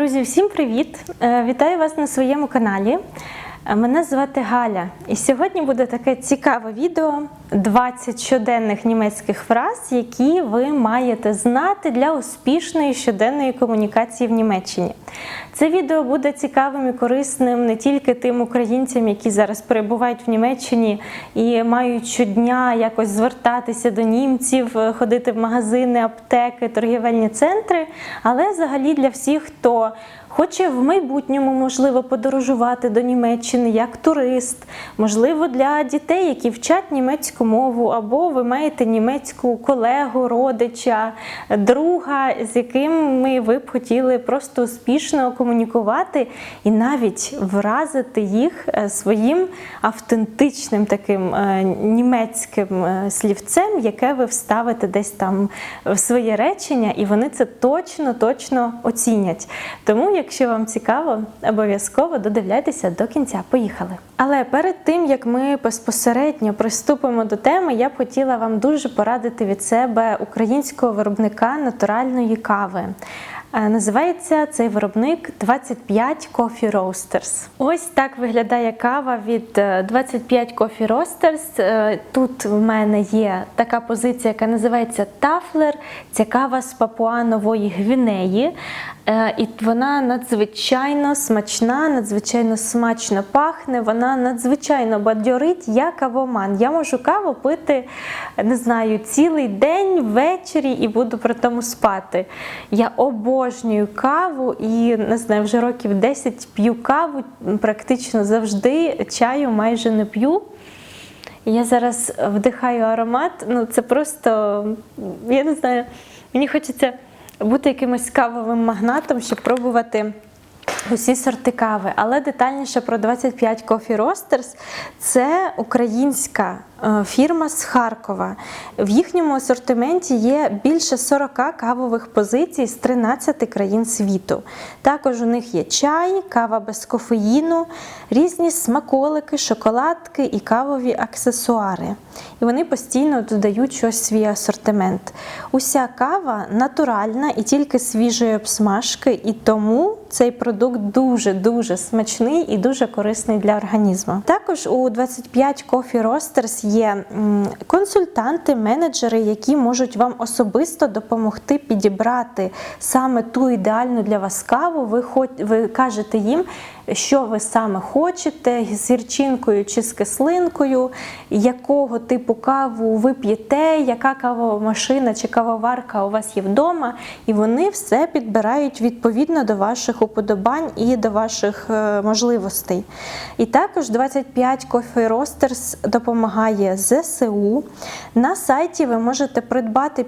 Друзі, всім привіт! Е, Вітаю вас на своєму каналі. Е, Мене звати Галя, і сьогодні буде таке цікаве відео: 20 щоденних німецьких фраз, які ви маєте знати для успішної щоденної комунікації в Німеччині. Це відео буде цікавим і корисним не тільки тим українцям, які зараз перебувають в Німеччині і мають щодня якось звертатися до німців, е, ходити в магазини, аптеки, торгівельні центри, але взагалі для всіх, хто хоче в майбутньому, можливо, подорожувати до Німеччини як турист, можливо, для дітей, які вчать німецьку мову, або ви маєте німецьку колегу, родича, друга, з яким ви б хотіли просто успішно комунікувати і навіть вразити їх е, своїм автентичним таким е, німецьким е, слівцем, яке ви вставите десь там в своє речення, і вони це точно точно оцінять. Тому, якщо вам цікаво, обов'язково додивляйтеся до кінця. Поїхали. Але перед тим як ми безпосередньо приступимо до теми, я б хотіла вам дуже порадити від себе українського виробника натуральної кави. Е, Називається цей виробник 25 Coffee Roasters. Ось так виглядає кава від е, 25 Coffee Roasters. Е, Тут в мене є така позиція, яка називається Тафлер. Ця кава з Папуа Нової Гвінеї. Е, І вона надзвичайно смачна, надзвичайно смачно пахне. Вона надзвичайно бадьорить, як кавоман. Я можу каву пити, не знаю, цілий день ввечері і буду при тому спати. Я обожнюю каву і не знаю, вже років 10 п'ю каву практично завжди. Чаю майже не п'ю. Я зараз вдихаю аромат. Ну це просто, я не знаю, мені хочеться бути якимось кавовим магнатом, щоб пробувати. Усі сорти кави, але детальніше про 25 Coffee Roasters – це українська е, фірма з Харкова. В їхньому асортименті є більше 40 кавових позицій з 13 країн світу. Також у них є чай, кава без кофеїну, різні смаколики, шоколадки і кавові аксесуари. І вони постійно додають щось в свій асортимент. Уся кава натуральна і тільки свіжої обсмажки, і тому цей продукт дуже-дуже смачний і дуже корисний для організму. Також у 25 Coffee Roasters є консультанти, менеджери, які можуть вам особисто допомогти підібрати саме ту ідеальну для вас каву. Ви, хоч, ви кажете їм, що ви саме хочете, з гірчинкою чи з кислинкою, якого типу каву ви п'єте, яка кавомашина чи кавоварка у вас є вдома, і вони все підбирають відповідно до ваших уподобань і до ваших е, можливостей. І також 25 Coffee Roasters допомагає ЗСУ. На сайті ви можете придбати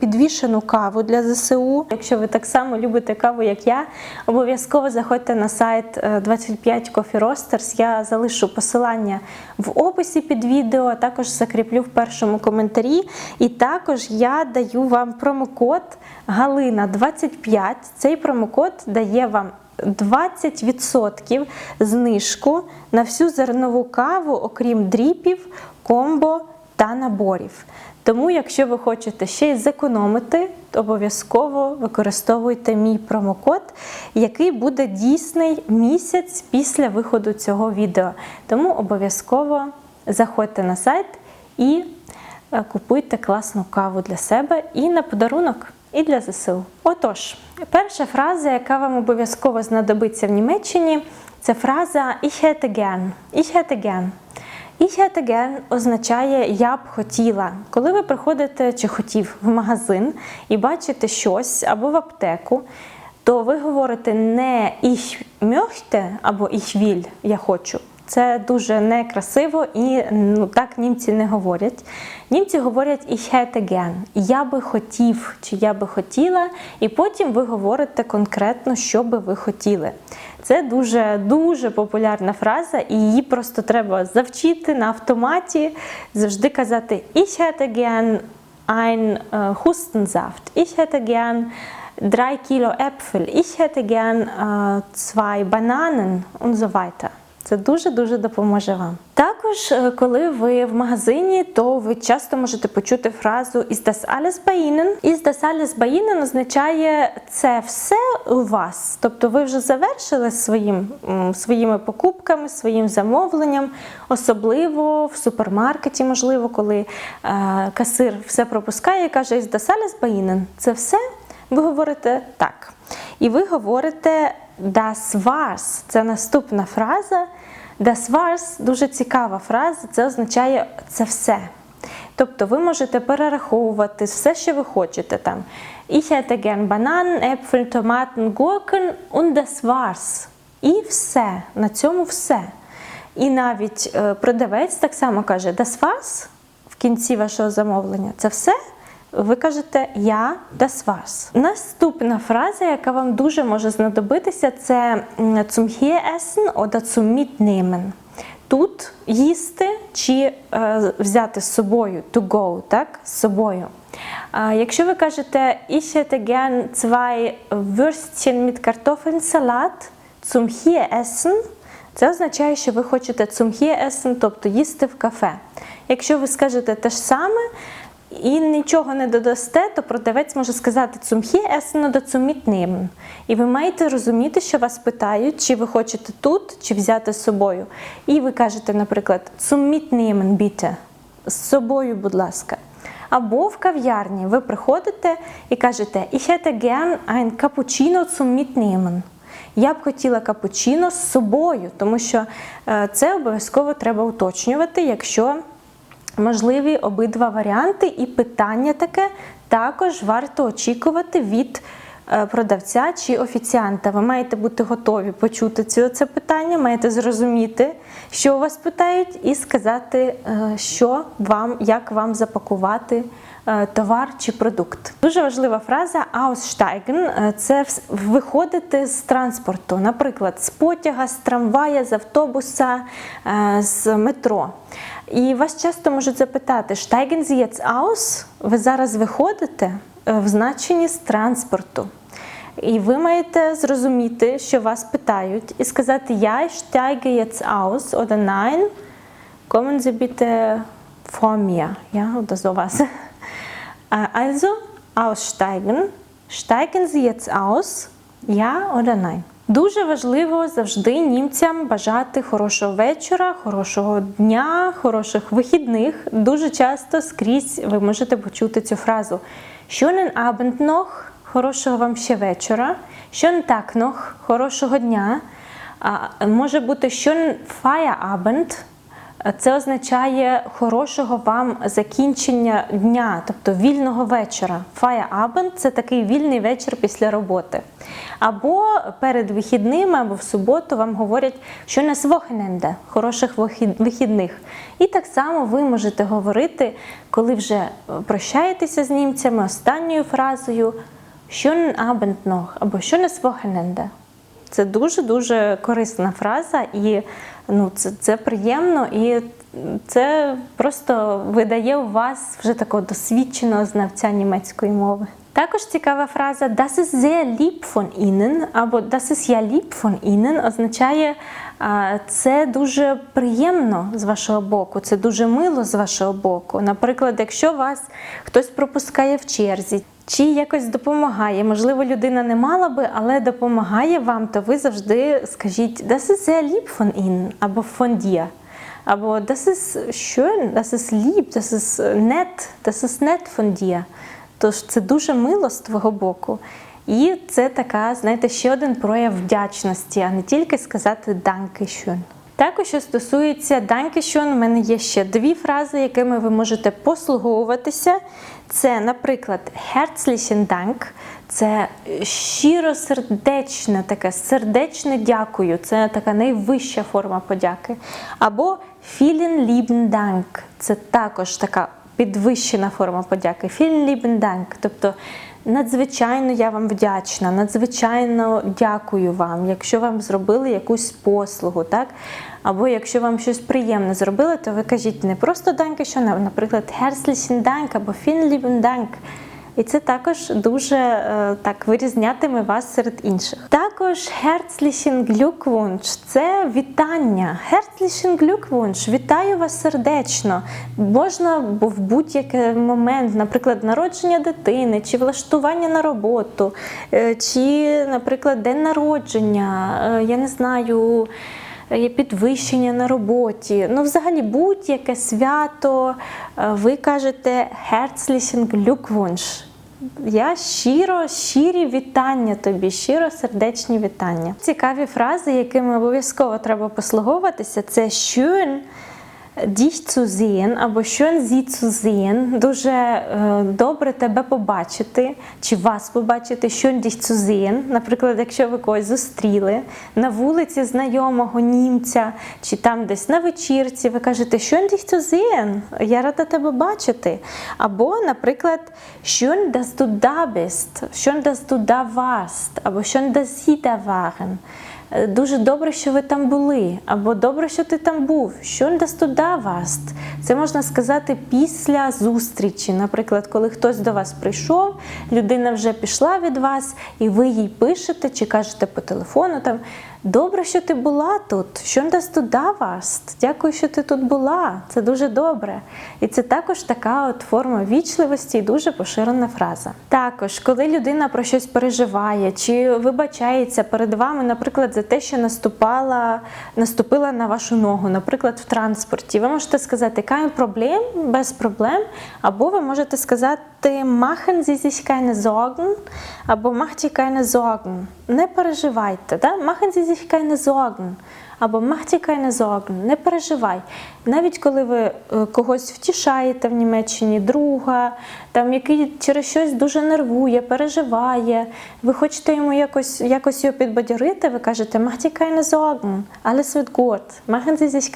підвішену каву для ЗСУ. Якщо ви так само любите каву, як я, обов'язково заходьте на сайт 25 Coffee Roasters. Я залишу посилання в описі під відео, а також закріплю в першому коментарі. І також я даю вам промокод Галина 25. Цей промокод дає вам 20% знижку на всю зернову каву, окрім дріпів, комбо та наборів. Тому, якщо ви хочете ще й зекономити, обов'язково використовуйте мій промокод, який буде дійсний місяць після виходу цього відео. Тому обов'язково заходьте на сайт і е, купуйте класну каву для себе і на подарунок, і для ЗСУ. Отож, перша фраза, яка вам обов'язково знадобиться в Німеччині, це фраза Ich hätte gern. Ich hätte gern. Ich означає я б хотіла. Коли ви приходите чи хотів в магазин і бачите щось або в аптеку, то ви говорите не ich möchte або ich will, я хочу. Це дуже некрасиво і ну, так німці не говорять. Німці говорять ich hätte я би хотів чи я би хотіла, і потім ви говорите конкретно, що би ви хотіли. Це дуже дуже популярна фраза, і її просто треба завчити на автоматі, завжди казати Ich hätte gern ein äh, Hustensaft, ich hätte gern drei Kilo Äpfel, ich hätte gern äh, zwei Bananen und so weiter. Це дуже-дуже допоможе вам. Також, е, коли ви в магазині, то ви часто можете почути фразу «Ist das alles bei Ihnen?». «Ist das alles bei Ihnen» означає «це все у вас». Тобто ви вже завершили своїм, своїми покупками, своїм замовленням, особливо в супермаркеті, можливо, коли е, касир все пропускає і каже «Ist das alles bei Ihnen?» Це все? Ви говорите так. І ви говорите Das war's. Це наступна фраза. Das war's дуже цікава фраза. Це означає це все. Тобто ви можете перераховувати все, що ви хочете там. Ich hätte gern Bananen, Äpfel, Tomaten, Gurken und das war's. І все. На цьому все. І навіть е, продавець так само каже Das war's в кінці вашого замовлення. Це все. Ви кажете я das war's. Наступна фраза, яка вам дуже може знадобитися, це zum hier essen oder zum mitnehmen. Тут їсти чи е, взяти з собою to go, так? З собою. А якщо ви кажете ich hätte gern zwei Würstchen mit Kartoffelsalat zum hier essen, це означає, що ви хочете zum hier essen, тобто їсти в кафе. Якщо ви скажете те ж саме, і нічого не додасте, то продавець може сказати essen oder. І ви маєте розуміти, що вас питають, чи ви хочете тут, чи взяти з собою. І ви кажете, наприклад, mitnehmen bitte. З собою, будь ласка. Або в кав'ярні ви приходите і кажете Ich hätte gern ein Cappuccino zum mitnehmen. Я б хотіла капучино з собою, тому що е, це обов'язково треба уточнювати, якщо можливі обидва варіанти, і питання таке також варто очікувати від е, продавця чи офіціанта. Ви маєте бути готові почути це, питання, маєте зрозуміти, що у вас питають, і сказати, е, що вам, як вам запакувати. Е, Товар чи продукт. Дуже важлива фраза aussteigen е, – це виходити з транспорту, наприклад, з потяга, з трамвая, з автобуса, е, з метро. І вас часто можуть запитати: steigen Sie jetzt aus? Ви зараз виходите в значенні з транспорту. І ви маєте зрозуміти, що вас питають, і сказати Я steige jetzt aus oder nein, kommen Sie bitte vor mir, ja, oder sowas. Äh, Also, aussteigen. Steigen Sie jetzt aus? Ja oder nein? Дуже важливо завжди німцям бажати хорошого вечора, хорошого дня, хороших вихідних. Дуже часто скрізь ви можете почути цю фразу. Schönen Abend noch, хорошого вам ще вечора. Schönen Tag noch, хорошого дня. А, Може бути schönen Feierabend, це означає хорошого вам закінчення дня, тобто вільного вечора. Feierabend – це такий вільний вечір після роботи. Або перед вихідними, або в суботу вам говорять, що на Wochenende, хороших вихідних. І так само ви можете говорити, коли вже прощаєтеся з німцями останньою фразою Schönen Abend noch або Schönes Wochenende. Це дуже-дуже корисна фраза, і ну, це, це приємно, і це просто видає у вас вже такого досвідченого знавця німецької мови. Також цікава фраза Das ist sehr lieb von Ihnen або Das ist ja lieb von Ihnen означає це дуже приємно з вашого боку, це дуже мило з вашого боку. Наприклад, якщо вас хтось пропускає в черзі, чи якось допомагає. Можливо, людина не мала би, але допомагає вам, то ви завжди скажіть Das ist sehr lieb von Ihnen або von dir. Або das ist schön, das ist lieb, das ist nett, das ist nett von dir. Тож це дуже мило з твого боку. І це така, знаєте, ще один прояв вдячності, а не тільки сказати Danke schön. Також, що стосується Danke schön, у мене є ще дві фрази, якими ви можете послуговуватися. Це, наприклад, Herzlichen Dank, це щиросердечне, таке сердечне дякую. Це така найвища форма подяки. Або Vielen lieben Dank, це також така підвищена форма подяки. Vielen lieben Dank, тобто надзвичайно я вам вдячна, надзвичайно дякую вам, якщо вам зробили якусь послугу, так? Або якщо вам щось приємне зробили, то ви кажіть не просто Danke, що наприклад, Herzlichen Dank або Vielen Dank. І це також дуже е, так вирізнятиме вас серед інших. Також Herzlichen Glückwunsch – це вітання. Herzlichen Glückwunsch – вітаю вас сердечно. Можна в будь-який момент, наприклад, народження дитини, чи влаштування на роботу, е, чи, наприклад, день народження, е, я не знаю. Підвищення на роботі. Ну, взагалі, будь-яке свято, е, ви кажете Herzlichen Glückwunsch. Я щиро, щирі вітання тобі, щиро сердечні вітання. Цікаві фрази, якими обов'язково треба послуговуватися, це schön dich zu sehen або schön sie zu sehen. Дуже е, добре тебе побачити, чи вас побачити, schön dich zu sehen. Наприклад, якщо ви когось зустріли на вулиці знайомого німця, чи там десь на вечірці, ви кажете schön dich zu sehen, я рада тебе бачити. Або, наприклад, schön, dass du da bist, schön, dass du da warst, або schön, dass sie da waren. Дуже добре, що ви там були, або добре, що ти там був. Що туда вас? Це можна сказати після зустрічі. Наприклад, коли хтось до вас прийшов, людина вже пішла від вас, і ви їй пишете чи кажете по телефону там. Добре, що ти була тут. Що du da warst? Дякую, що ти тут була. Це дуже добре. І це також така от форма вічливості і дуже поширена фраза. Також, коли людина про щось переживає чи вибачається перед вами, наприклад, за те, що наступала, наступила на вашу ногу, наприклад, в транспорті, ви можете сказати kein Problem, без проблем, або ви можете сказати machen Sie sich або macht ihr keine. Не переживайте, да? machen Sie keine Sorgen. Або macht ihr keine Sorgen, не переживай. Навіть коли ви е, когось втішаєте в Німеччині, друга, там, який через щось дуже нервує, переживає, ви хочете йому якось, якось його підбадьорити, ви кажете macht ihr keine Sorgen, alles wird gut, machen sich.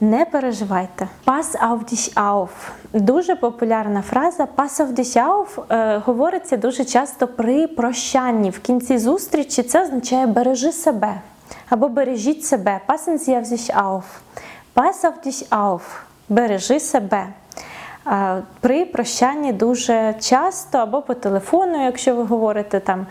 Не переживайте. Pass auf dich auf. Дуже популярна фраза Pass auf dich auf е, говориться дуже часто при прощанні. В кінці зустрічі це означає бережи себе або бережіть себе. Passen Sie auf sich auf. Pass auf dich auf. Бережи себе. Е, При прощанні дуже часто або по телефону, якщо ви говорите там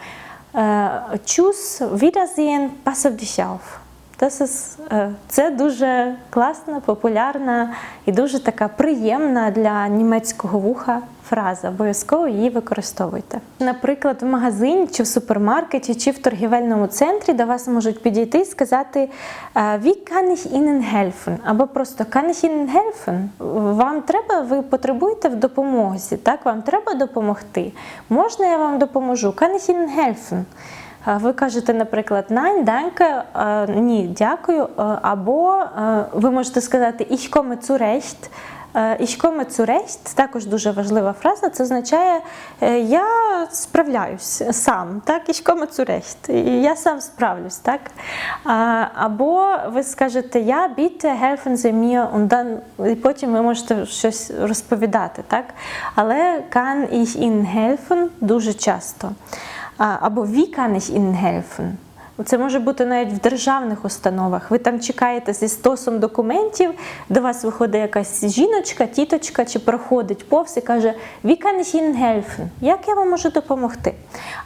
е, Tschüss, Wiedersehen, pass auf dich auf. Е, Це дуже класна, популярна і дуже така приємна для німецького вуха фраза. Обов'язково її використовуйте. Наприклад, в магазині чи в супермаркеті, чи в торгівельному центрі до вас можуть підійти і сказати е, Wie kann ich Ihnen helfen? Або просто Kann ich Ihnen helfen? Вам треба, ви потребуєте в допомозі, так? Вам треба допомогти. Можна я вам допоможу? Kann ich Ihnen helfen? Ви кажете, наприклад, Nein, danke, ні, дякую. Або ви можете сказати Ich komme zurecht. Ich komme zurecht – також дуже важлива фраза. Це означає е, я справляюсь сам. Так, Ich komme zurecht. Я сам справлюсь. Так? Або ви скажете Я bitte helfen Sie mir, und dann, і потім ви можете щось розповідати. Так? Але kann ich Ihnen helfen дуже часто. Або wie kann ich? Це може бути навіть в державних установах. Ви там чекаєте зі стосом документів, до вас виходить якась жіночка, тіточка чи проходить повз і каже Wie? Як я вам можу допомогти?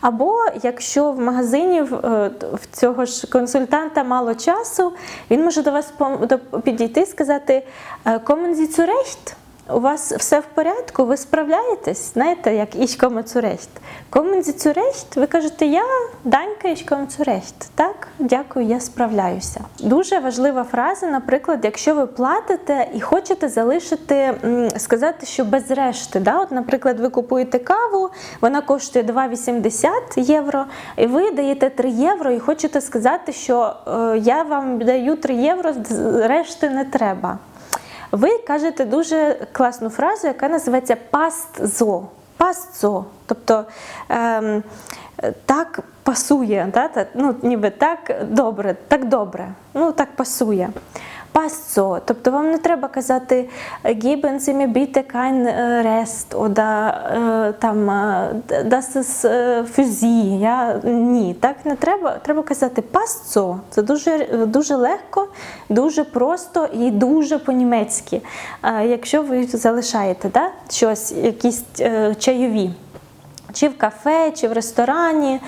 Або якщо в магазині в е, цього ж консультанта мало часу, він може до вас підійти і сказати е, Kommen Sie zurecht? У вас все в порядку, ви справляєтесь, знаєте, як zurecht. Kommen Sie zurecht? Ви кажете, я данька komme zurecht. Так, дякую, я справляюся. Дуже важлива фраза, наприклад, якщо ви платите і хочете залишити, сказати, що без решти. Да? От, наприклад, ви купуєте каву, вона коштує 2,80 євро, і ви даєте 3 євро і хочете сказати, що е, я вам даю 3 євро, решти не треба. Ви кажете дуже класну фразу, яка називається пастзо. Пастзо. Тобто ем, так пасує, да? ну, ніби так добре, так добре, ну так пасує. Passt Тобто вам не треба казати geben Sie mir bitte kein Rest äh, там äh, das ist Sie. Я, ні, так не треба. Треба казати so. Це дуже, дуже легко, дуже просто і дуже по-німецьки. Е, Якщо ви залишаєте да, щось, якісь е, чайові чи в кафе, чи в ресторані,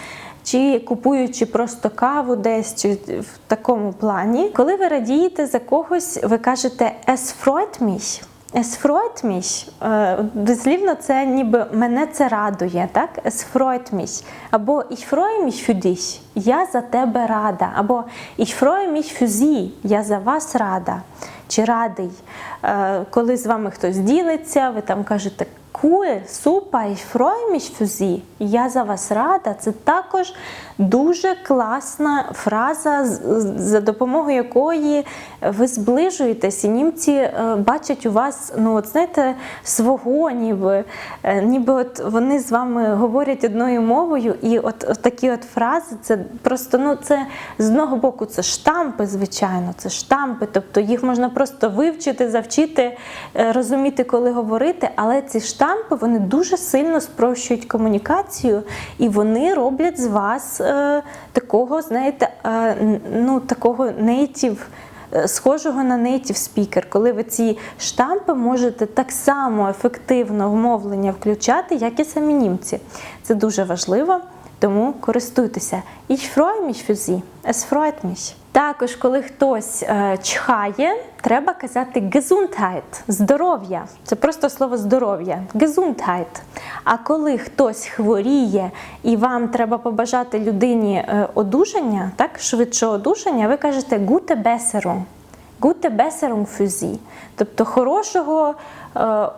чи купуючи просто каву десь, чи в такому плані. Коли ви радієте за когось, ви кажете «Es freut mich». Es freut mich. Е, Дослівно це ніби мене це радує, так? Es freut mich. Або ich freue mich für dich. Я за тебе рада. Або ich freue mich für Sie. Я за вас рада. Чи радий. Е, Коли з вами хтось ділиться, ви там кажете Cool, super, ich freue mich für Sie. Я за вас рада. Це також дуже класна фраза, за допомогою якої ви зближуєтесь, і німці е, бачать у вас, ну от знаєте, свого, ніби, е, ніби от вони з вами говорять одною мовою, і от, от такі от фрази, це просто ну це з одного боку це штампи, звичайно, це штампи, тобто їх можна просто вивчити, завчити, е, розуміти, коли говорити, але ці штампи вони дуже сильно спрощують комунікацію, і вони роблять з вас е, такого, знаєте, е, ну такого native, е, схожого на native спікер, коли ви ці штампи можете так само ефективно в мовлення включати, як і самі німці. Це дуже важливо. Тому користуйтеся. Ich freue mich für Sie. Es freut mich. Також, коли хтось е, чхає, треба казати Gesundheit – здоров'я. Це просто слово здоров'я. Gesundheit. А коли хтось хворіє і вам треба побажати людині е, одужання, так, швидшого одужання, ви кажете Gute Besserung. Gute Besserung für Sie. Тобто хорошого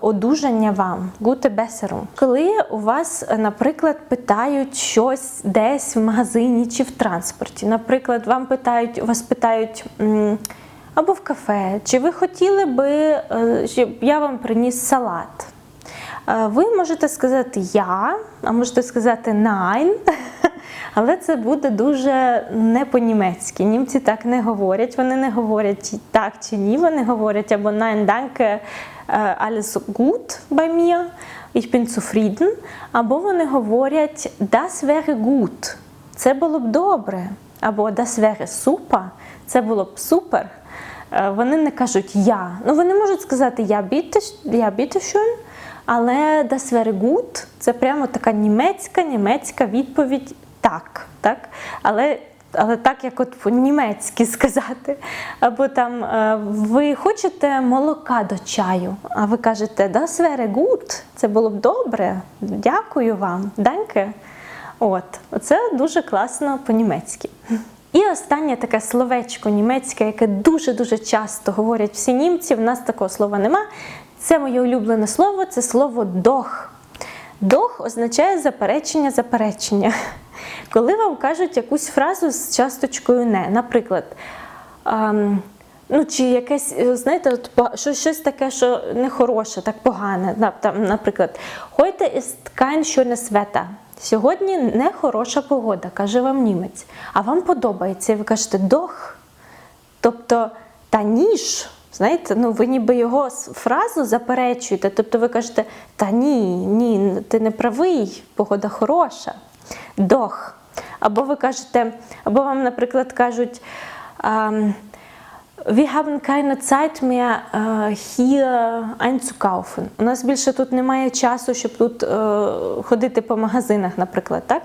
одужання вам. Gute Besserung. Коли у вас, е, наприклад, питають щось десь в магазині чи в транспорті. Наприклад, вам питають, вас питають. Або в кафе, чи ви хотіли би, е, щоб я вам приніс салат? Е, Ви можете сказати я, а можете сказати nein, але це буде дуже не по-німецьки. Німці так не говорять. Вони не говорять так чи ні. Вони говорять або nein, danke, е, alles gut bei mir, ich bin zufrieden, або вони говорять das wäre gut, це було б добре, або das wäre super, це було б супер. Е, Вони не кажуть я. Ну вони можуть сказати я bitte, я bitte schön, але das wäre gut – це прямо така німецька, німецька відповідь так. так? Але, але так, як от по-німецьки сказати. Або там е, ви хочете молока до чаю, а ви кажете das wäre gut – це було б добре, дякую вам, danke. От, це дуже класно по-німецьки. І останнє таке словечко німецьке, яке дуже-дуже часто говорять всі німці, в нас такого слова нема. Це моє улюблене слово, це слово дох. Дох означає заперечення, заперечення. Коли вам кажуть якусь фразу з часточкою не, наприклад, ем, ну, чи якесь, е, знаєте, от, по- щось, таке, що нехороше, так погане. Там, наприклад, heute ist kein schönes Wetter. Сьогодні не хороша погода, каже вам німець. А вам подобається, і ви кажете дох. Тобто, та ніж, знаєте, ну ви ніби його фразу заперечуєте. Тобто ви кажете, та ні, ні, ти не правий, погода хороша. Дох. Або ви кажете, або вам, наприклад, кажуть. Wir haben keine Zeit mehr hier einzukaufen. У нас більше тут немає часу, щоб тут е, ходити по магазинах, наприклад, так?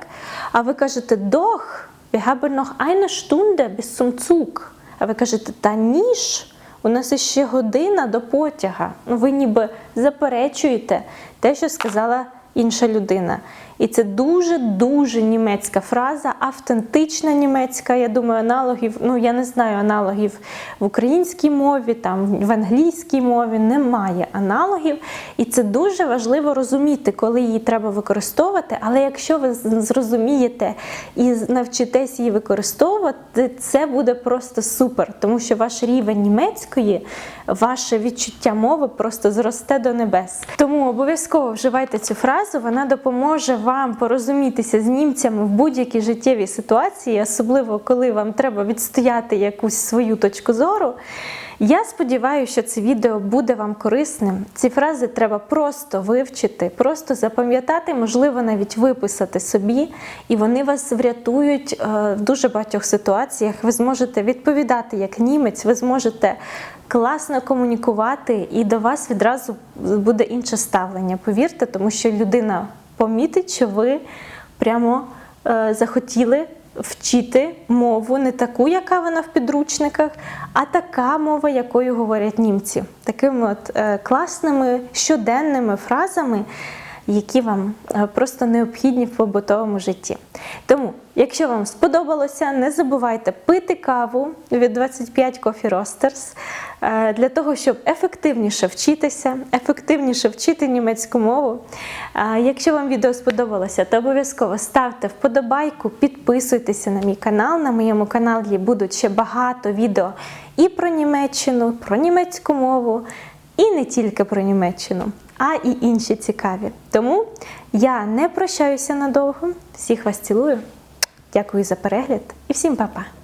А ви кажете, doch, wir haben noch eine Stunde bis zum Zug. А ви кажете, та ніж, у нас іще година до потяга. Ну, ви ніби заперечуєте те, що сказала інша людина. І це дуже-дуже німецька фраза, автентична німецька. Я думаю, аналогів, ну я не знаю аналогів в українській мові, там в англійській мові немає аналогів. І це дуже важливо розуміти, коли її треба використовувати. Але якщо ви зрозумієте і навчитесь її використовувати, це буде просто супер, тому що ваш рівень німецької, ваше відчуття мови просто зросте до небес. Тому обов'язково вживайте цю фразу, вона допоможе вам вам порозумітися з німцями в будь-якій життєвій ситуації, особливо коли вам треба відстояти якусь свою точку зору. Я сподіваюся, що це відео буде вам корисним. Ці фрази треба просто вивчити, просто запам'ятати, можливо, навіть виписати собі, і вони вас врятують е, в дуже багатьох ситуаціях. Ви зможете відповідати як німець, ви зможете класно комунікувати, і до вас відразу буде інше ставлення. Повірте, тому що людина помітить, що ви прямо е, захотіли вчити мову не таку, яка вона в підручниках, а така мова, якою говорять німці, такими от е, класними щоденними фразами, які вам е, просто необхідні в побутовому житті. Тому, якщо вам сподобалося, не забувайте пити каву від 25 Coffee Roasters е, для того, щоб ефективніше вчитися, ефективніше вчити німецьку мову. Е, Якщо вам відео сподобалося, то обов'язково ставте вподобайку, підписуйтеся на мій канал. На моєму каналі будуть ще багато відео і про Німеччину, про німецьку мову, і не тільки про Німеччину, а і інші цікаві. Тому я не прощаюся надовго. Всіх вас цілую. Дякую за перегляд і всім па-па!